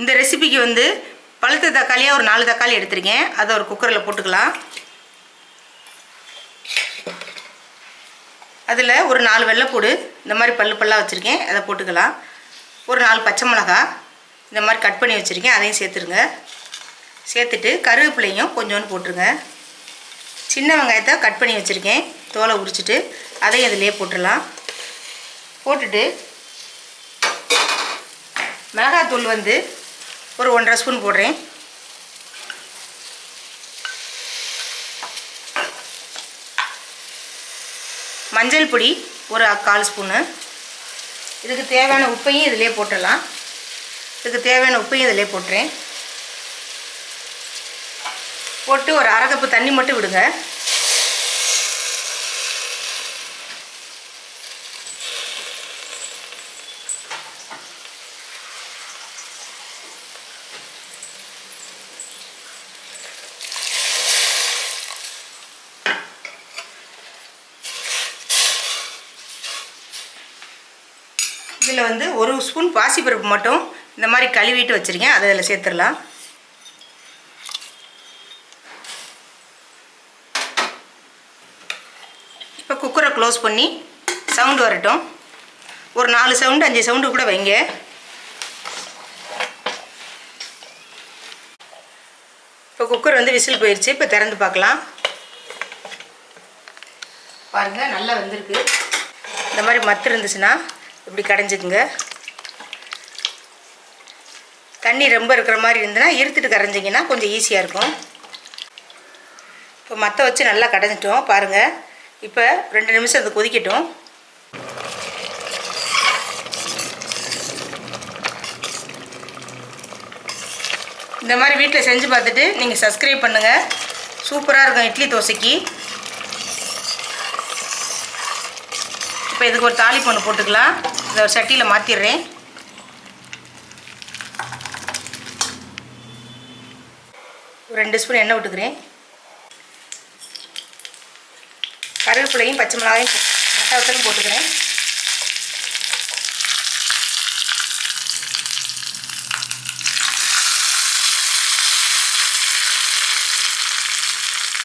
இந்த ரெசிபிக்கு வந்து பழுத்த தக்காளியாக ஒரு நாலு தக்காளி எடுத்திருக்கேன். அதை ஒரு குக்கரில் போட்டுக்கலாம். அதில் ஒரு நாலு வெள்ளைப்பூடு இந்த மாதிரி பல்லு பல்லாக வச்சுருக்கேன். அதை போட்டுக்கலாம். ஒரு நாலு பச்சை மிளகா இந்த மாதிரி கட் பண்ணி வச்சுருக்கேன். அதையும் சேர்த்துருங்க. சேர்த்துட்டு கருவேப்பிலையும் கொஞ்சோண்டு போட்டுருங்க. சின்ன வெங்காயத்தை கட் பண்ணி வச்சுருக்கேன். தோலை உரிச்சிட்டு அதையும் அதிலே போட்டுடலாம். போட்டுட்டு மிளகாத்தூள் வந்து ஒரு ஒன்றரை ஸ்பூன் போடுறேன். மஞ்சள் பொடி ஒரு கால் ஸ்பூனு. இதுக்கு தேவையான உப்பையும் இதிலே போட்டுடலாம். இதுக்கு தேவையான உப்பையும் இதிலே போட்டுறேன். போட்டு ஒரு அரை கப்பு தண்ணி மட்டும் விடுங்க. இதில் வந்து ஒரு ஸ்பூன் பாசிப்பருப்பு மட்டும் இந்த மாதிரி கழுவிட்டு வச்சுருக்கேன். அதை அதில் சேர்த்துடலாம். இப்போ குக்கரை க்ளோஸ் பண்ணி சவுண்டு வரட்டும். ஒரு நாலு சவுண்டு அஞ்சு சவுண்டு கூட வைங்க. இப்போ குக்கர் வந்து விசில் போயிடுச்சு இப்போ திறந்து பார்க்கலாம். பாருங்கள் நல்லா வந்திருக்கு. இந்த மாதிரி மத்து இருந்துச்சுன்னா இப்படி கடைஞ்சிக்குங்க தண்ணி ரொம்ப இருக்கிற மாதிரி இருந்ததுன்னா இருத்துட்டு கரைஞ்சிங்கன்னா கொஞ்சம் ஈஸியாக இருக்கும். இப்போ மற்ற வச்சு நல்லா கடைஞ்சிட்டோம். பாருங்கள் இப்போ ரெண்டு நிமிஷம் அது கொதிக்கட்டும். இந்த மாதிரி வீட்டில் செஞ்சு பார்த்துட்டு நீங்கள் சப்ஸ்கிரைப் பண்ணுங்கள் சூப்பராக இருக்கும் இட்லி தோசைக்கு. இப்போ இதுக்கு ஒரு தாளிப்பு ஒன்று போட்டுக்கலாம். இதை ஒரு சட்டியில் மாற்றிடுறேன் ஒரு ரெண்டு ஸ்பூன் எண்ணெய் விட்டுக்கிறேன். கருவேப்பிலையும் பச்சை மிளகாயும் மட்டவத்தலும் போட்டுக்கிறேன்.